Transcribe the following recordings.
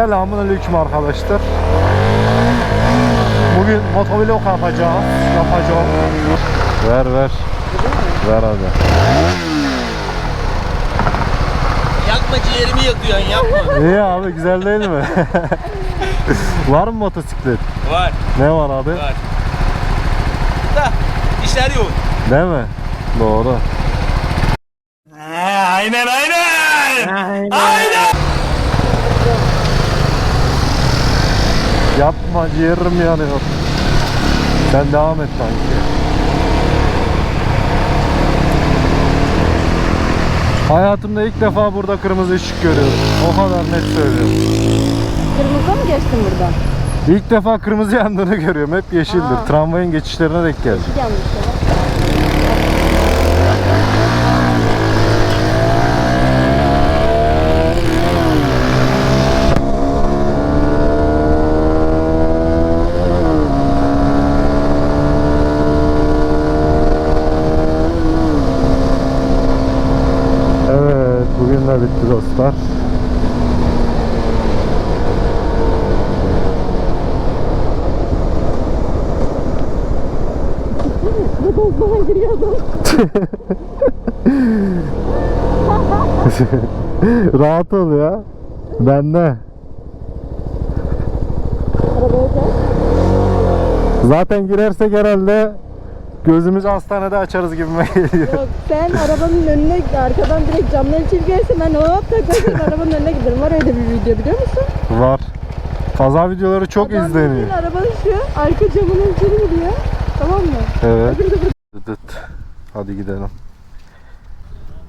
Selamun aleyküm arkadaşlar. Bugün motovlog yapacağız. Yapacağım. Ver ver. Ver hadi. Yakma ciğerimi yakıyorsun yapma. İyi abi güzel değil mi? var mı motosiklet? Var Ne var abi? var. Da işler yok. Değil mi? Doğru. aynen aynen. Aynen. Yapma ciğerim yanıyor. Sen devam et sanki. Hayatımda ilk defa burada kırmızı ışık görüyorum. O kadar net söylüyorum. Kırmızı mı geçtin buradan? İlk defa kırmızı yandığını görüyorum. Hep yeşildir. Aa. Tramvayın geçişlerine denk geldim. Yanlış ya. De bitti dostlar. Bozmaya giriyordum. Rahat ol ya. Arabaya gel. Zaten girersek herhalde gözümüzü hastanede açarız gibime geliyor. Yok sen arabanın önüne arkadan direkt camdan gelsen ben hop taklaşın arabanın önüne giderim. Var öyle bir video biliyor musun? Var. Kaza videoları çok Adam izleniyor. bildiğin arabanın şu arka camının içeri gidiyor. Tamam mı? Evet. Hadi gidelim.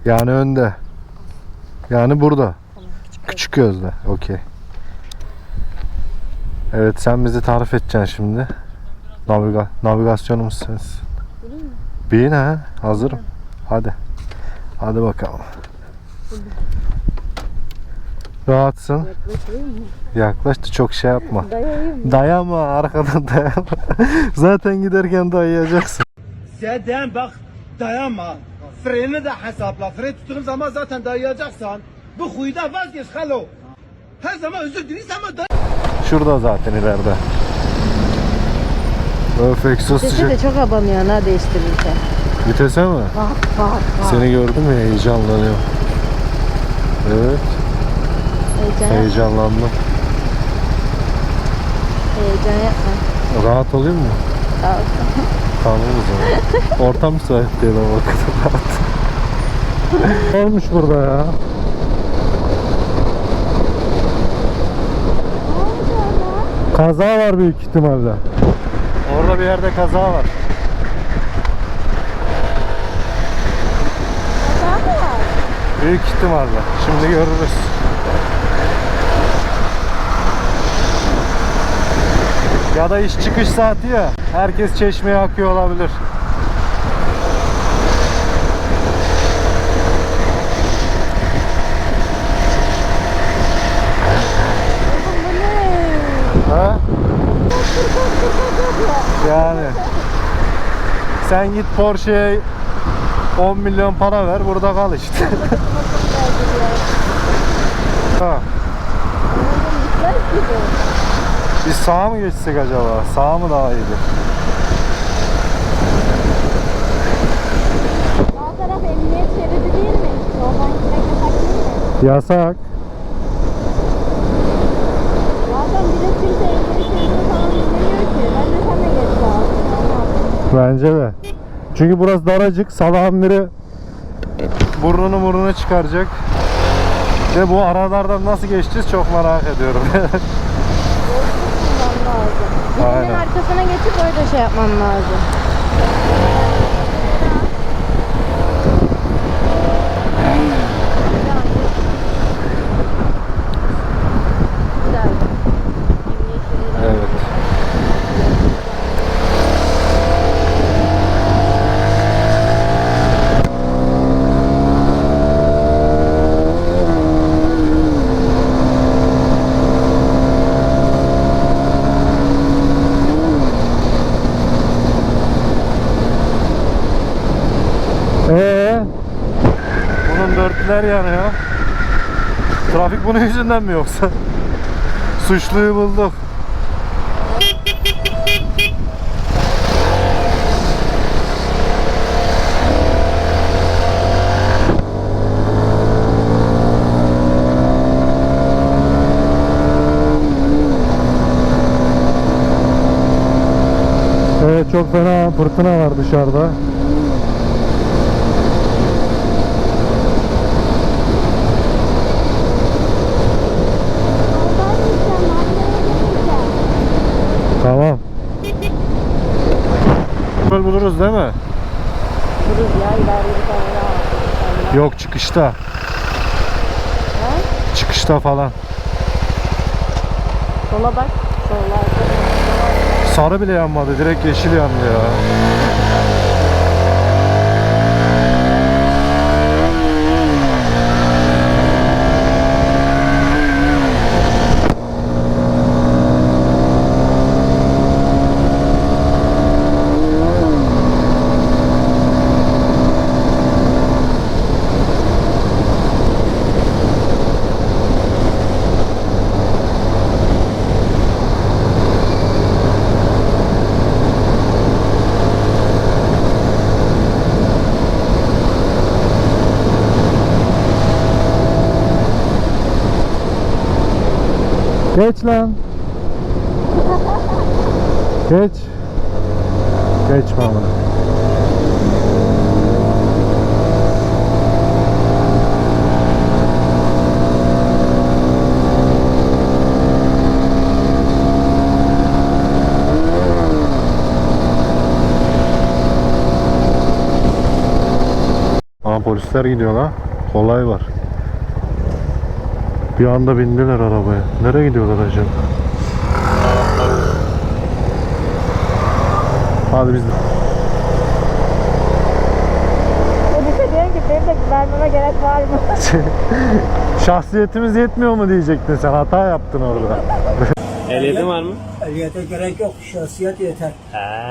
Yani önde. Yani burada. Küçük gözle. Okey. Evet sen bizi tarif edeceksin şimdi. Naviga navigasyonumuz sensin. Bin ha. Hazırım. Hadi. Hadi bakalım. Rahatsın. Yaklaştı çok şey yapma. Dayayayım mı? Dayama arkadan dayama. Zaten giderken dayayacaksın. Sen bak dayanma. Freni de hesapla. Fren tuttuğun zaman zaten dayayacaksan bu huyda vazgeç halo. Her zaman özür dileysen ama day- Şurada zaten ileride. Öf egzoz Sesi sıcak. de çok abanıyor ha değiştirirken. Vitese mi? Bak bak bak. Seni gördüm ya heyecanlanıyorum. Evet Heyecan, yap- heyecanlandım. heyecan yapma. Rahat olayım mı? Tamam. Tamam o zaman. Ortam müsait değil ama rahat. Olmuş burada ya. Kaza var büyük ihtimalle. Orada bir yerde kaza var. Büyük ihtimalle. Şimdi görürüz. Ya da iş çıkış saati ya. Herkes çeşmeye akıyor olabilir. Bu ne? Ha? Yani. Sen git Porsche'ye 10 milyon para ver burada kal işte. ha. Biz sağa mı geçsek acaba? Sağ mı daha iyidir? Sağ taraf emniyet şeridi değil mi? Gitmek yasak değil mi? Yasak. Zaten bir de kimse emniyet şeridini falan dinlemiyor ki. Bence sen de geç sağa. Bence de. Çünkü burası daracık. Salağın biri burnunu burnunu çıkaracak. Ve bu aralardan nasıl geçeceğiz çok merak ediyorum. Aynen. arkasına geçip öyle şey yapman lazım. Güzel. Emniyet şeridi. evet. Ee, bunun dörtlüler yanıyor. Trafik bunun yüzünden mi yoksa? Suçluyu bulduk. Evet çok fena fırtına var dışarıda. Tamam. Buluruz değil mi? Dururuz ya ileride bir tane daha var. Yok çıkışta. Çıkışta falan. Sola bak. Sollarda. Sarı bile yanmadı. Direkt yeşil yandı ya. Geç lan. Geç. Geçme amına. Aa polisler gidiyor lan. Olay var. Bir anda bindiler arabaya. Nereye gidiyorlar acaba? Hadi biz de. Polise diyorum ki benim de vermeme gerek var mı? Şahsiyetimiz yetmiyor mu diyecektin sen. Hata yaptın orada. Ehliyetin var mı? Ehliyete gerek yok, şahsiyet yeter.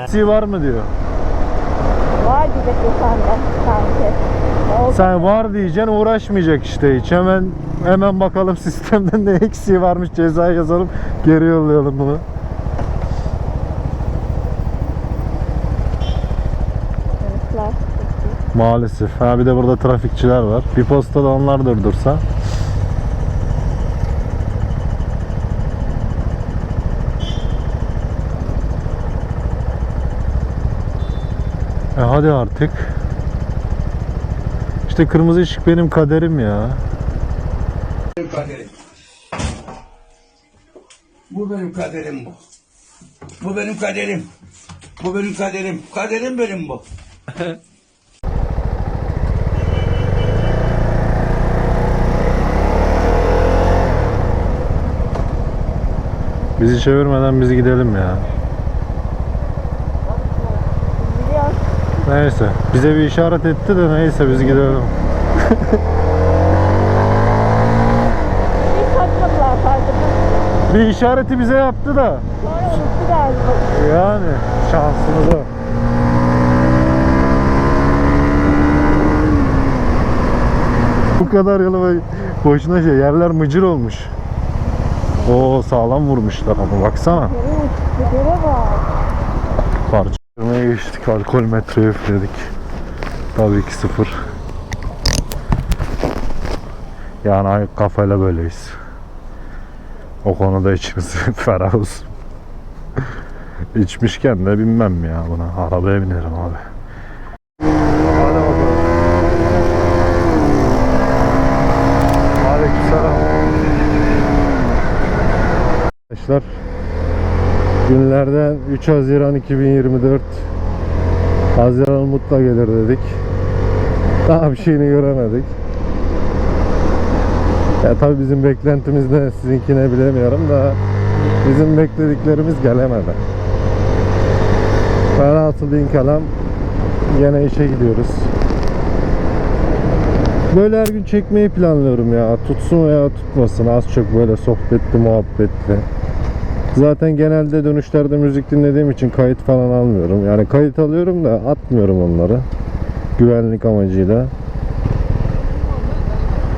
Si var mı diyor. Var diyecek sanki. Sen var diyeceksin uğraşmayacak işte hiç. Hemen hemen bakalım sistemde ne eksiği varmış ceza yazalım geri yollayalım bunu. Maalesef. Ha bir de burada trafikçiler var. Bir postada onlar durdursa. Hadi artık. İşte kırmızı ışık benim kaderim ya. Kaderim. Bu benim kaderim bu. Bu benim kaderim. Bu benim kaderim. Kaderim benim bu. Bizi çevirmeden biz gidelim ya. Biliyor. Neyse. Bize bir işaret etti de neyse biz gidelim. Hiç takmadılar farkında. Bir işareti bize yaptı da. Sonra unuttu galiba. Yani şansımıza. Bu kadar böyle boşuna şey yerler mıcır olmuş. Oo sağlam vurmuşlar ama baksana. Uçtu? Göre bak. Parçalamaya geçtik. Alkol metre üfledik. Tabii ki sıfır. Yani aynı kafayla böyleyiz. O konuda içimiz ferah olsun. İçmişken de binmem ya buna. Arabaya binerim abi. Hadi bakalım. Aleykümselam. Arkadaşlar günlerden 3 Haziran 2024 Haziran mutla gelir dedik. Daha bir şeyini göremedik. Ya tabii bizim beklentimiz ne sizinkine bilemiyorum da bizim beklediklerimiz gelemedi. Ferhatı bin kelam gene işe gidiyoruz. Böyle her gün çekmeyi planlıyorum ya. Tutsun veya tutmasın. Az çok böyle sohbetli, muhabbetli. Zaten genelde dönüşlerde müzik dinlediğim için kayıt falan almıyorum. Yani kayıt alıyorum da atmıyorum onları. Güvenlik amacıyla.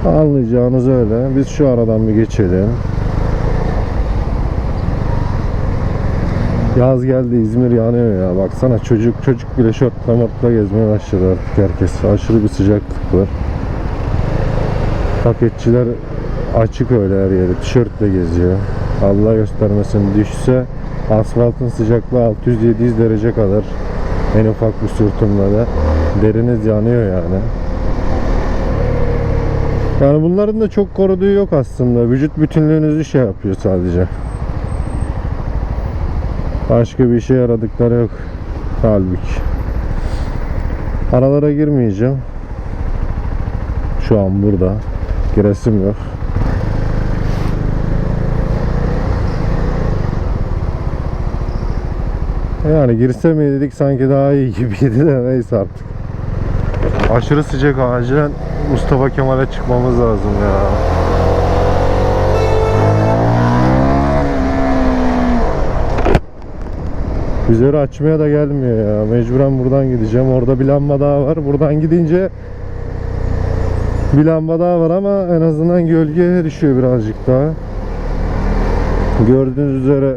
Anlayacağınız öyle. Biz şu aradan bir geçelim. Yaz geldi İzmir yanıyor ya. Baksana çocuk çocuk bile şortla mortla gezmeye başladı artık herkes. Aşırı bir sıcaklık var. Paketçiler açık öyle her yeri. Tişörtle geziyor. Allah göstermesin düşse asfaltın sıcaklığı 600-700 derece kadar. En ufak bir sürtünmede. da deriniz yanıyor yani. Yani bunların da çok koruduğu yok aslında. Vücut bütünlüğünüzü şey yapıyor sadece. Başka bir işe yaradıkları yok. Halbuki. Aralara girmeyeceğim. Şu an burada. Giresim yok. Yani girse mi dedik sanki daha iyi gibiydi de neyse artık. Aşırı sıcak acilen Mustafa Kemal'e çıkmamız lazım ya. Üzeri açmaya da gelmiyor ya. Mecburen buradan gideceğim. Orada bir lamba daha var. Buradan gidince bir lamba daha var ama en azından gölge düşüyor birazcık daha. Gördüğünüz üzere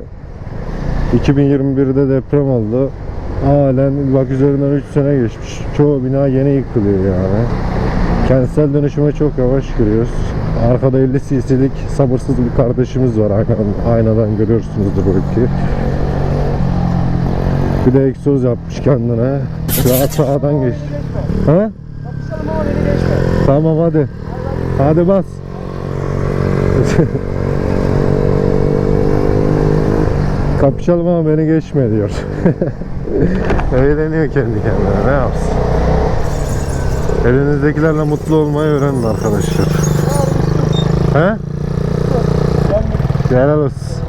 2021'de deprem oldu. Halen bak üzerinden 3 sene geçmiş. Çoğu bina yeni yıkılıyor yani. Kentsel dönüşüme çok yavaş giriyoruz. Arkada 50 cc'lik sabırsız bir kardeşimiz var. Aynadan, aynadan görüyorsunuzdur belki. Bir de egzoz yapmış kendine. An sağdan geç. Ha? Tamam hadi. Hadi bas. Kapışalım ama beni geçme diyor. Eğleniyor kendi kendine. Ne yapsın? Elinizdekilerle mutlu olmayı öğrenin arkadaşlar. He? Helal olsun.